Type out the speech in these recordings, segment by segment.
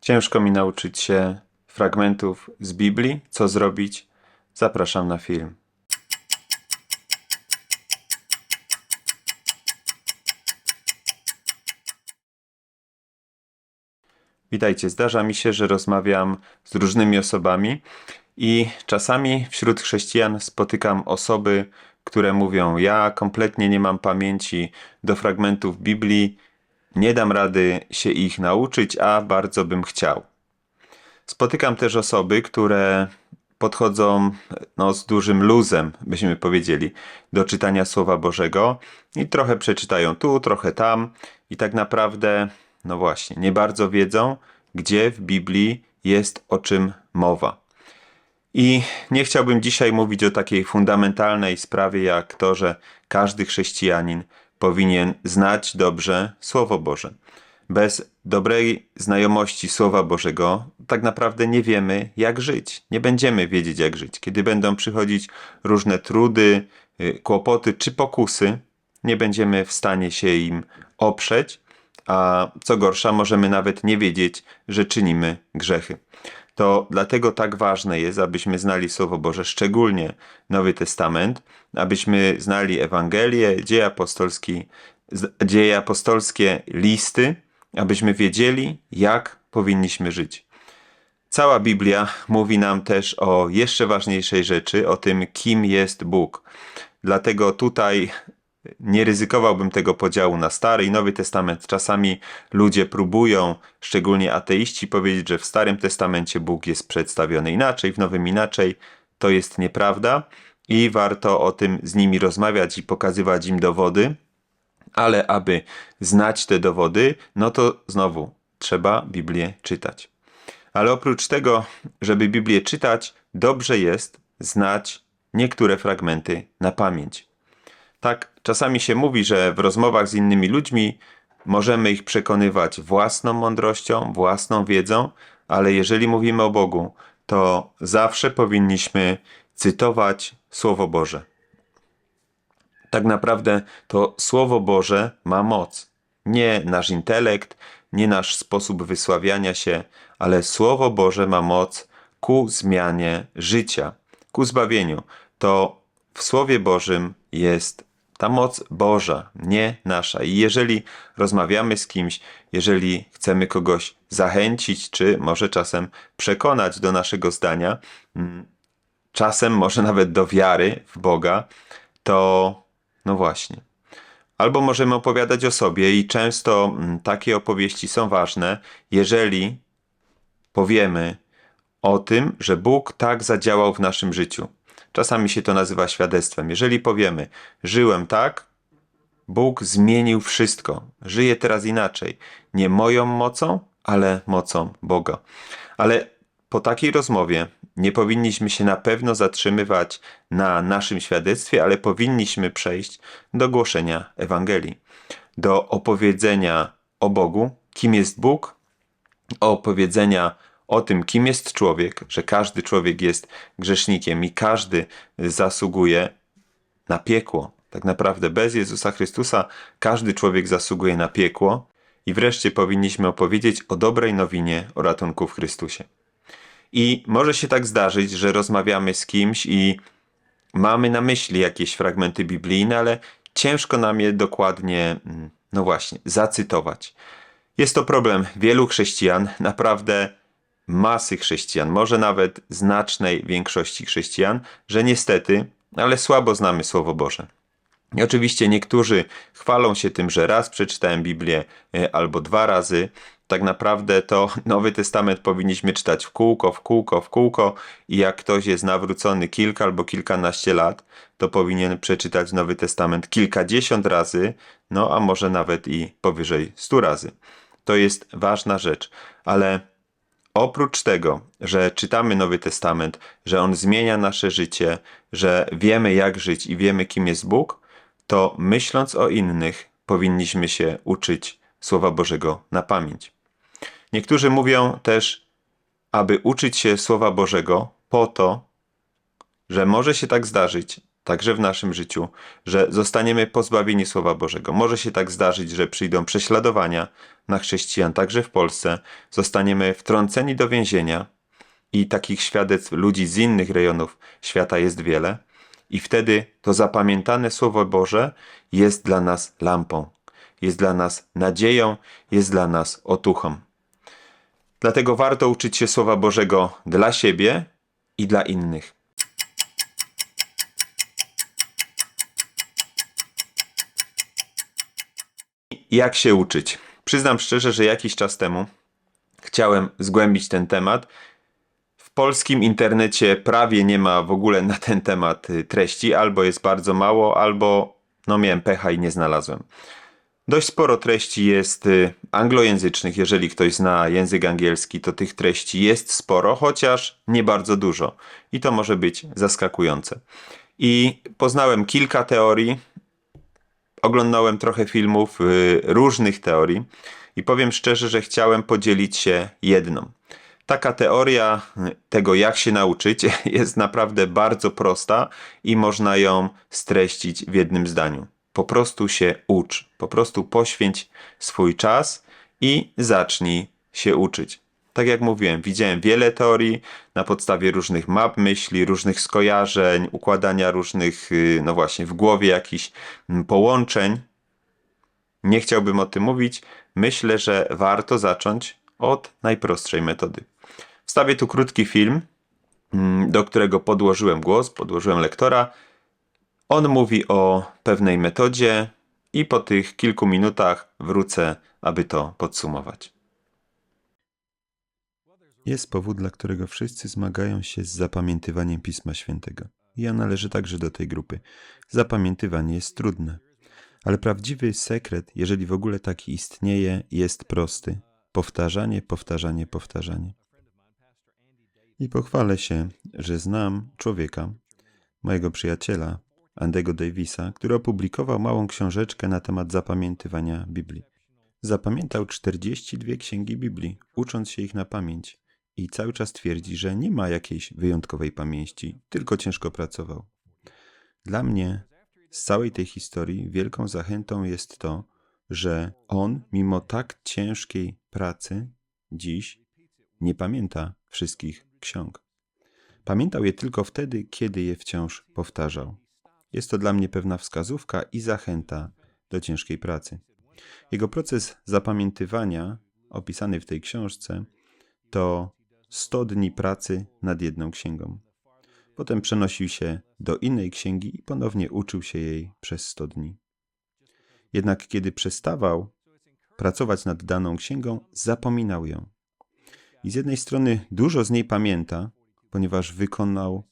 Ciężko mi nauczyć się fragmentów z Biblii. Co zrobić? Zapraszam na film. Witajcie. Zdarza mi się, że rozmawiam z różnymi osobami i czasami wśród chrześcijan spotykam osoby, które mówią: Ja kompletnie nie mam pamięci do fragmentów Biblii, nie dam rady się ich nauczyć, a bardzo bym chciał. Spotykam też osoby, które podchodzą no, z dużym luzem, byśmy powiedzieli, do czytania Słowa Bożego i trochę przeczytają tu, trochę tam i tak naprawdę, no właśnie, nie bardzo wiedzą, gdzie w Biblii jest o czym mowa. I nie chciałbym dzisiaj mówić o takiej fundamentalnej sprawie, jak to, że każdy chrześcijanin powinien znać dobrze Słowo Boże. Bez dobrej znajomości Słowa Bożego tak naprawdę nie wiemy, jak żyć. Nie będziemy wiedzieć, jak żyć. Kiedy będą przychodzić różne trudy, y, kłopoty czy pokusy, nie będziemy w stanie się im oprzeć, a co gorsza, możemy nawet nie wiedzieć, że czynimy grzechy. To dlatego tak ważne jest, abyśmy znali Słowo Boże, szczególnie Nowy Testament, abyśmy znali Ewangelię, dzieje apostolskie, dzieje apostolskie, listy, abyśmy wiedzieli, jak powinniśmy żyć. Cała Biblia mówi nam też o jeszcze ważniejszej rzeczy, o tym, kim jest Bóg. Dlatego tutaj nie ryzykowałbym tego podziału na Stary i Nowy Testament. Czasami ludzie próbują, szczególnie ateiści, powiedzieć, że w Starym Testamencie Bóg jest przedstawiony inaczej, w Nowym inaczej. To jest nieprawda i warto o tym z nimi rozmawiać i pokazywać im dowody, ale aby znać te dowody, no to znowu trzeba Biblię czytać. Ale oprócz tego, żeby Biblię czytać, dobrze jest znać niektóre fragmenty na pamięć. Tak, czasami się mówi, że w rozmowach z innymi ludźmi możemy ich przekonywać własną mądrością, własną wiedzą, ale jeżeli mówimy o Bogu, to zawsze powinniśmy cytować Słowo Boże. Tak naprawdę to Słowo Boże ma moc. Nie nasz intelekt, nie nasz sposób wysławiania się, ale Słowo Boże ma moc ku zmianie życia, ku zbawieniu. To w Słowie Bożym jest ta moc Boża, nie nasza. I jeżeli rozmawiamy z kimś, jeżeli chcemy kogoś zachęcić, czy może czasem przekonać do naszego zdania, mm, czasem może nawet do wiary w Boga, to no właśnie. Albo możemy opowiadać o sobie, i często mm, takie opowieści są ważne, jeżeli powiemy o tym, że Bóg tak zadziałał w naszym życiu. Czasami się to nazywa świadectwem. Jeżeli powiemy, żyłem tak, Bóg zmienił wszystko, żyję teraz inaczej. Nie moją mocą, ale mocą Boga. Ale po takiej rozmowie nie powinniśmy się na pewno zatrzymywać na naszym świadectwie, ale powinniśmy przejść do głoszenia Ewangelii, do opowiedzenia o Bogu, kim jest Bóg, o opowiedzenia o tym, kim jest człowiek, że każdy człowiek jest grzesznikiem i każdy zasługuje na piekło. Tak naprawdę bez Jezusa Chrystusa każdy człowiek zasługuje na piekło. I wreszcie powinniśmy opowiedzieć o dobrej nowinie o ratunku w Chrystusie. I może się tak zdarzyć, że rozmawiamy z kimś i mamy na myśli jakieś fragmenty biblijne, ale ciężko nam je dokładnie, mm, no właśnie, zacytować. Jest to problem wielu chrześcijan, naprawdę masy chrześcijan, może nawet znacznej większości chrześcijan, że niestety, ale słabo znamy Słowo Boże. I oczywiście niektórzy chwalą się tym, że raz przeczytałem Biblię e, albo dwa razy. Tak naprawdę to Nowy Testament powinniśmy czytać w kółko, w kółko, w kółko i jak ktoś jest nawrócony kilka albo kilkanaście lat, to powinien przeczytać Nowy Testament kilkadziesiąt razy, no a może nawet i powyżej stu razy. To jest ważna rzecz, ale Oprócz tego, że czytamy Nowy Testament, że on zmienia nasze życie, że wiemy jak żyć i wiemy kim jest Bóg, to myśląc o innych, powinniśmy się uczyć Słowa Bożego na pamięć. Niektórzy mówią też, aby uczyć się Słowa Bożego po to, że może się tak zdarzyć, także w naszym życiu, że zostaniemy pozbawieni Słowa Bożego. Może się tak zdarzyć, że przyjdą prześladowania na chrześcijan, także w Polsce, zostaniemy wtrąceni do więzienia i takich świadectw ludzi z innych rejonów świata jest wiele. I wtedy to zapamiętane Słowo Boże jest dla nas lampą, jest dla nas nadzieją, jest dla nas otuchą. Dlatego warto uczyć się Słowa Bożego dla siebie i dla innych. Jak się uczyć? Przyznam szczerze, że jakiś czas temu chciałem zgłębić ten temat. W polskim internecie prawie nie ma w ogóle na ten temat y, treści, albo jest bardzo mało, albo no miałem pecha i nie znalazłem. Dość sporo treści jest y, anglojęzycznych. Jeżeli ktoś zna język angielski, to tych treści jest sporo, chociaż nie bardzo dużo. I to może być zaskakujące. I poznałem kilka teorii, oglądałem trochę filmów y, różnych teorii i powiem szczerze, że chciałem podzielić się jedną. Taka teoria y, tego, jak się nauczyć, jest naprawdę bardzo prosta i można ją streścić w jednym zdaniu. Po prostu się ucz, po prostu poświęć swój czas i zacznij się uczyć. Tak jak mówiłem, widziałem wiele teorii na podstawie różnych map myśli, różnych skojarzeń, układania różnych, y, no właśnie, w głowie jakichś mm, połączeń. Nie chciałbym o tym mówić. Myślę, że warto zacząć od najprostszej metody. Wstawię tu krótki film, mm, do którego podłożyłem głos, podłożyłem lektora. On mówi o pewnej metodzie i po tych kilku minutach wrócę, aby to podsumować. Jest powód, dla którego wszyscy zmagają się z zapamiętywaniem Pisma Świętego. Ja należę także do tej grupy. Zapamiętywanie jest trudne. Ale prawdziwy sekret, jeżeli w ogóle taki istnieje, jest prosty. Powtarzanie, powtarzanie, powtarzanie. I pochwalę się, że znam człowieka, mojego przyjaciela, Andego Davisa, który opublikował małą książeczkę na temat zapamiętywania Biblii. Zapamiętał 42 księgi Biblii, ucząc się ich na pamięć i cały czas twierdzi, że nie ma jakiejś wyjątkowej pamięci, tylko ciężko pracował. Dla mnie z całej tej historii wielką zachętą jest to, że on, mimo tak ciężkiej pracy, dziś nie pamięta wszystkich ksiąg. Pamiętał je tylko wtedy, kiedy je wciąż powtarzał. Jest to dla mnie pewna wskazówka i zachęta do ciężkiej pracy. Jego proces zapamiętywania, opisany w tej książce, to 100 dni pracy nad jedną księgą. Potem przenosił się do innej księgi i ponownie uczył się jej przez 100 dni. Jednak kiedy przestawał pracować nad daną księgą, zapominał ją. I z jednej strony dużo z niej pamięta, ponieważ wykonał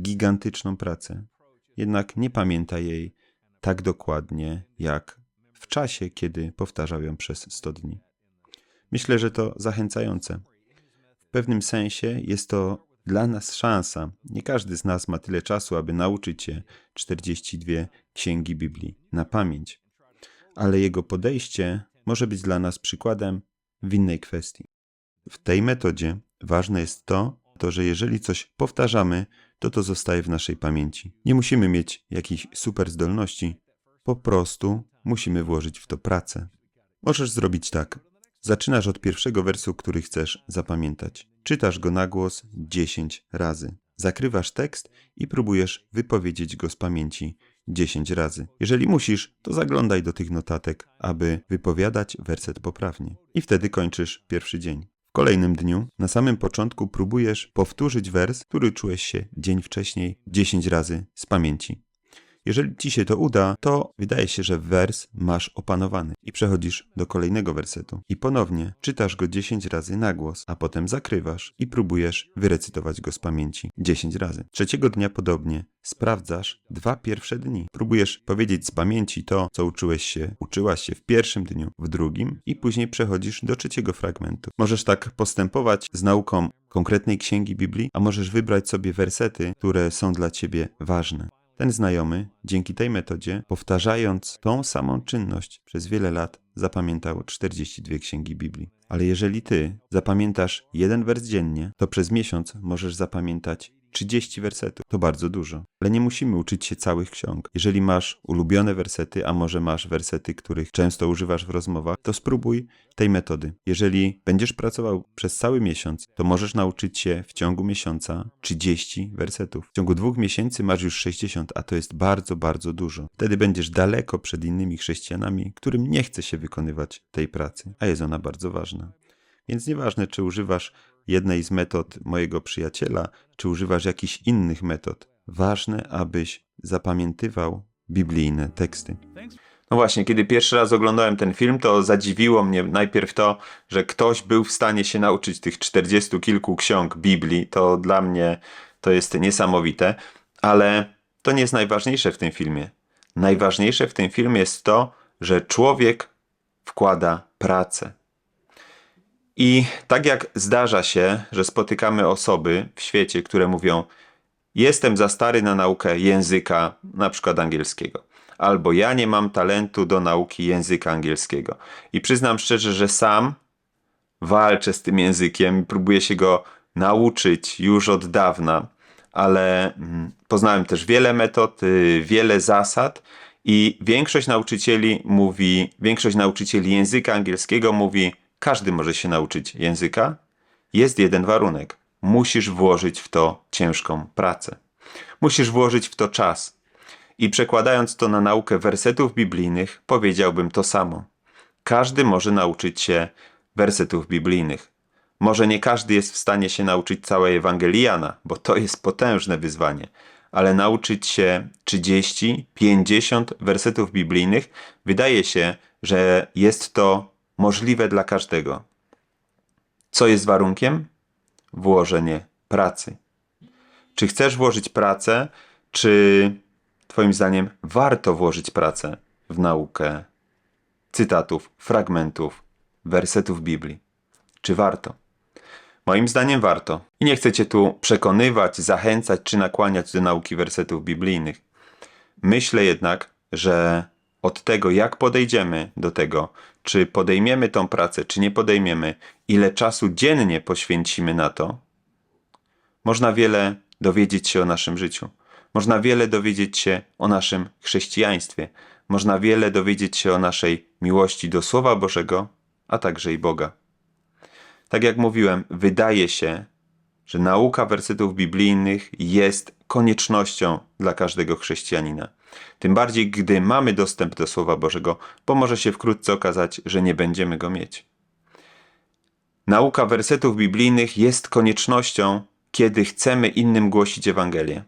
gigantyczną pracę, jednak nie pamięta jej tak dokładnie jak w czasie, kiedy powtarzał ją przez 100 dni. Myślę, że to zachęcające. Pewnym sensie jest to dla nas szansa. Nie każdy z nas ma tyle czasu, aby nauczyć się 42 księgi Biblii na pamięć, ale jego podejście może być dla nas przykładem w innej kwestii. W tej metodzie ważne jest to, to, że jeżeli coś powtarzamy, to to zostaje w naszej pamięci. Nie musimy mieć jakichś super zdolności, po prostu musimy włożyć w to pracę. Możesz zrobić tak. Zaczynasz od pierwszego wersu, który chcesz zapamiętać. Czytasz go na głos 10 razy. Zakrywasz tekst i próbujesz wypowiedzieć go z pamięci 10 razy. Jeżeli musisz, to zaglądaj do tych notatek, aby wypowiadać werset poprawnie. I wtedy kończysz pierwszy dzień. W kolejnym dniu, na samym początku, próbujesz powtórzyć wers, który czułeś się dzień wcześniej 10 razy z pamięci. Jeżeli ci się to uda, to wydaje się, że wers masz opanowany i przechodzisz do kolejnego wersetu. I ponownie czytasz go 10 razy na głos, a potem zakrywasz i próbujesz wyrecytować go z pamięci 10 razy. Trzeciego dnia podobnie sprawdzasz dwa pierwsze dni. Próbujesz powiedzieć z pamięci to, co uczyłeś się, uczyłaś się w pierwszym dniu, w drugim i później przechodzisz do trzeciego fragmentu. Możesz tak postępować z nauką konkretnej księgi Biblii, a możesz wybrać sobie wersety, które są dla ciebie ważne. Ten znajomy, dzięki tej metodzie, powtarzając tą samą czynność przez wiele lat, zapamiętał 42 księgi Biblii. Ale jeżeli ty zapamiętasz jeden wers dziennie, to przez miesiąc możesz zapamiętać 30 wersetów. To bardzo dużo. Ale nie musimy uczyć się całych ksiąg. Jeżeli masz ulubione wersety, a może masz wersety, których często używasz w rozmowach, to spróbuj tej metody. Jeżeli będziesz pracował przez cały miesiąc, to możesz nauczyć się w ciągu miesiąca 30 wersetów. W ciągu dwóch miesięcy masz już 60, a to jest bardzo, bardzo dużo. Wtedy będziesz daleko przed innymi chrześcijanami, którym nie chce się wykonywać tej pracy, a jest ona bardzo ważna. Więc nieważne, czy używasz jednej z metod mojego przyjaciela, czy używasz jakichś innych metod, ważne, abyś zapamiętywał biblijne teksty. No właśnie, kiedy pierwszy raz oglądałem ten film, to zadziwiło mnie najpierw to, że ktoś był w stanie się nauczyć tych czterdziestu kilku ksiąg Biblii. To dla mnie to jest niesamowite, ale to nie jest najważniejsze w tym filmie. Najważniejsze w tym filmie jest to, że człowiek wkłada pracę. I tak jak zdarza się, że spotykamy osoby w świecie, które mówią: Jestem za stary na naukę języka, na przykład angielskiego. Albo ja nie mam talentu do nauki języka angielskiego. I przyznam szczerze, że sam walczę z tym językiem, próbuję się go nauczyć już od dawna, ale mm, poznałem też wiele metod, y, wiele zasad i większość nauczycieli mówi, większość nauczycieli języka angielskiego mówi, każdy może się nauczyć języka. Jest jeden warunek. Musisz włożyć w to ciężką pracę. Musisz włożyć w to czas. I przekładając to na naukę wersetów biblijnych, powiedziałbym to samo. Każdy może nauczyć się wersetów biblijnych. Może nie każdy jest w stanie się nauczyć całej Ewangeliana, bo to jest potężne wyzwanie, ale nauczyć się 30, 50 wersetów biblijnych wydaje się, że jest to możliwe dla każdego. Co jest warunkiem? Włożenie pracy. Czy chcesz włożyć pracę, czy Twoim zdaniem warto włożyć pracę w naukę cytatów, fragmentów, wersetów Biblii? Czy warto? Moim zdaniem warto. I nie chcę Cię tu przekonywać, zachęcać czy nakłaniać do nauki wersetów biblijnych. Myślę jednak, że od tego, jak podejdziemy do tego, czy podejmiemy tą pracę, czy nie podejmiemy, ile czasu dziennie poświęcimy na to, można wiele dowiedzieć się o naszym życiu. Można wiele dowiedzieć się o naszym chrześcijaństwie. Można wiele dowiedzieć się o naszej miłości do Słowa Bożego, a także i Boga. Tak jak mówiłem, wydaje się, że nauka wersetów biblijnych jest koniecznością dla każdego chrześcijanina. Tym bardziej, gdy mamy dostęp do Słowa Bożego, bo może się wkrótce okazać, że nie będziemy go mieć. Nauka wersetów biblijnych jest koniecznością, kiedy chcemy innym głosić Ewangelię.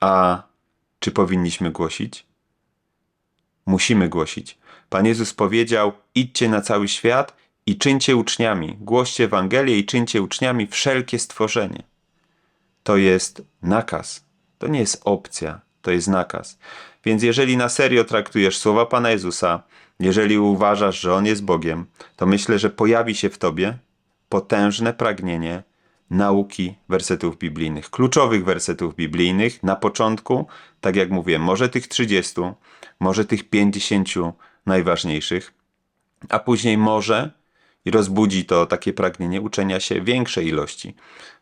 A czy powinniśmy głosić? Musimy głosić. Pan Jezus powiedział: idźcie na cały świat i czyńcie uczniami, głoście Ewangelię i czyńcie uczniami wszelkie stworzenie. To jest nakaz. To nie jest opcja, to jest nakaz. Więc jeżeli na serio traktujesz słowa Pana Jezusa, jeżeli uważasz, że On jest Bogiem, to myślę, że pojawi się w tobie potężne pragnienie nauki wersetów biblijnych, kluczowych wersetów biblijnych na początku, tak jak mówię, może tych 30, może tych 50 najważniejszych, a później może i rozbudzi to takie pragnienie uczenia się większej ilości.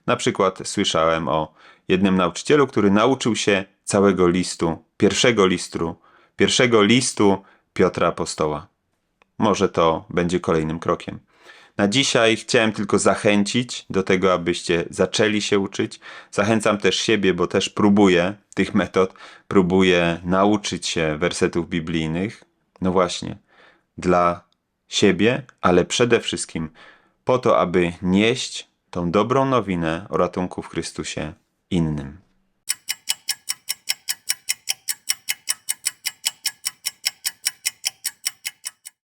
Na przykład słyszałem o jednym nauczycielu, który nauczył się całego listu, pierwszego listu, pierwszego listu Piotra Apostoła. Może to będzie kolejnym krokiem. Na dzisiaj chciałem tylko zachęcić do tego, abyście zaczęli się uczyć. Zachęcam też siebie, bo też próbuję tych metod, próbuję nauczyć się wersetów biblijnych. No właśnie, dla siebie, ale przede wszystkim po to, aby nieść tą dobrą nowinę o ratunku w Chrystusie innym.